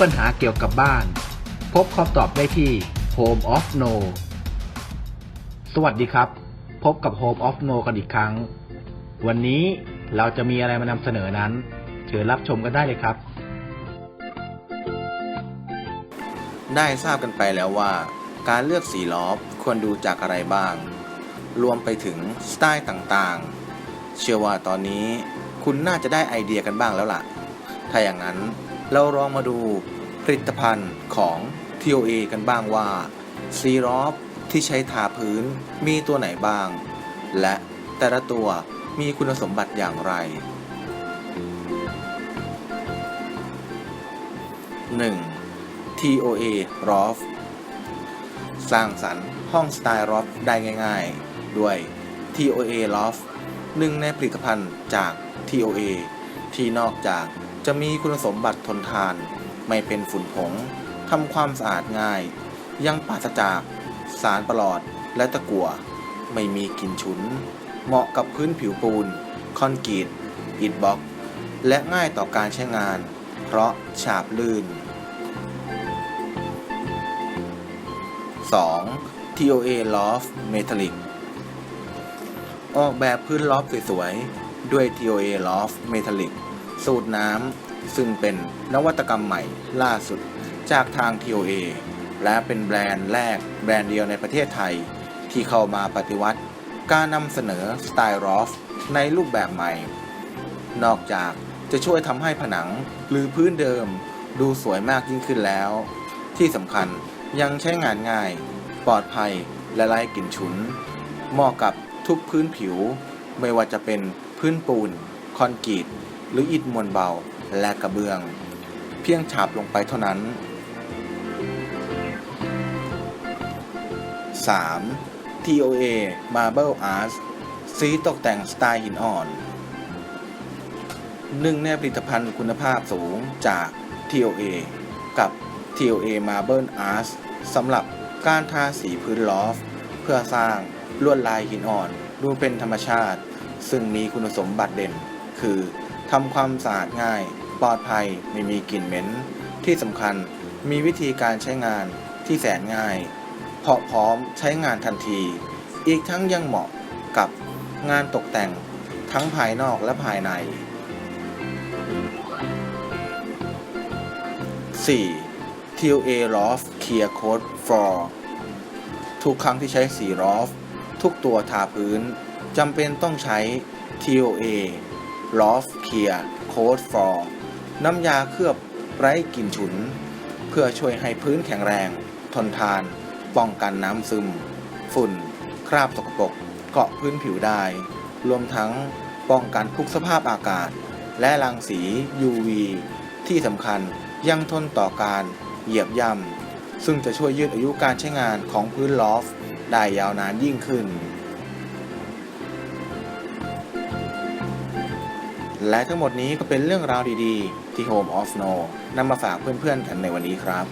ปัญหาเกี่ยวกับบ้าน พบคำตอบได้ที่ Home of No สวัสดีครับ พบกับ Home of No กันอีกครั้ง วันนี้เราจะมีอะไรมานำเสนอนั้นเชิญรับชมกันได้เลยครับ ได้ทราบกันไปแล้วว่า การเลือกสีล้อฟควรดูจากอะไรบ้าง รวมไปถึงสไตล์ต่างๆ เชื่อว่าตอนนี้คุณน่าจะได้ไอเดียกันบ้างแล้วล่ะ ถ้าอย่างนั้น เราลองมาดูผลิตภัณฑ์ของ TOA กันบ้างว่าสีล้อฟที่ใช้ทาพื้นมีตัวไหนบ้าง และแต่ละตัวมีคุณสมบัติอย่างไร 1. TOA Loft สร้างสรรค์ห้องสไตล์ Loft ได้ง่ายๆ ด้วย TOA Loft หนึ่งในผลิตภัณฑ์จาก TOA ที่นอกจาก จะมีคุณสมบัติทนทาน ไม่เป็นฝุ่นผงทำความสะอาดง่าย ยังปราศจาก สารประหลอดและตะกั่วไม่มีกลิ่นฉุน เหมาะกับพื้นผิวปูน คอนกรีตอิฐบล็อก และง่ายต่อการใช้งาน เพราะฉาบลื่น 2. TOA Loft Metallic ออกแบบพื้นลอฟสวยๆ ด้วย TOA Loft Metallic สูตรน้ำซึ่งเป็นนวัตกรรมใหม่ล่าสุดจากทาง TOA และเป็นแบรนด์แรกแบรนด์เดียวในประเทศไทย ที่เข้ามาปฏิวัติ การนำเสนอสไตล์ลอฟในรูปแบบใหม่ นอกจากจะช่วยทำให้ผนังหรือพื้นเดิมดูสวยมากยิ่งขึ้นแล้ว ที่สำคัญยังใช้งานง่าย ปลอดภัยและไร้กลิ่นฉุน เหมาะกับทุกพื้นผิว ไม่ว่าจะเป็นพื้นปูน คอนกรีต หรืออิฐมวลเบาและกระเบื้อง เพียงฉาบลงไปเท่านั้น 3. TOA Marble Art สีตกแต่งสไตล์หินอ่อน หนึ่งในผลิตภัณฑ์คุณภาพสูงจาก TOA กับ TOA Marble Art สำหรับการทาสีพื้นลอฟ เพื่อสร้างลวดลายหินอ่อน ดูเป็นธรรมชาติ ซึ่งมีคุณสมบัติเด่น คือ ทำความสะอาดง่าย ปลอดภัยไม่มีกลิ่นเหม็น ที่สำคัญมีวิธีการใช้งานที่แสนง่ายเพราะพร้อมใช้งานทันที อีกทั้งยังเหมาะกับงานตกแต่งทั้งภายนอกและภายใน 4. TOA Loft Clear Coat Floor ทุกครั้งที่ใช้สีลอฟทุกตัวทาพื้นจำเป็นต้องใช้ T.O.A. TOA Loft Clear Coat Floor น้ำยาเคลือบไร้กลิ่นฉุน เพื่อช่วยให้พื้นแข็งแรง ทนทาน ป้องกันน้ำซึม ฝุ่น คราบสกปรกเกาะพื้นผิวได้ รวมทั้งป้องกันทุกสภาพอากาศ และรังสี UV ที่สำคัญยังทนต่อการเหยียบย่ำซึ่งจะช่วยยืดอายุการใช้งานของพื้นลอฟ ได้ยาวนานยิ่งขึ้น และทั้งหมดนี้ก็เป็นเรื่องราวดีๆ ที่ Home of No นำมาฝากเพื่อนๆกันในวันนี้ครับ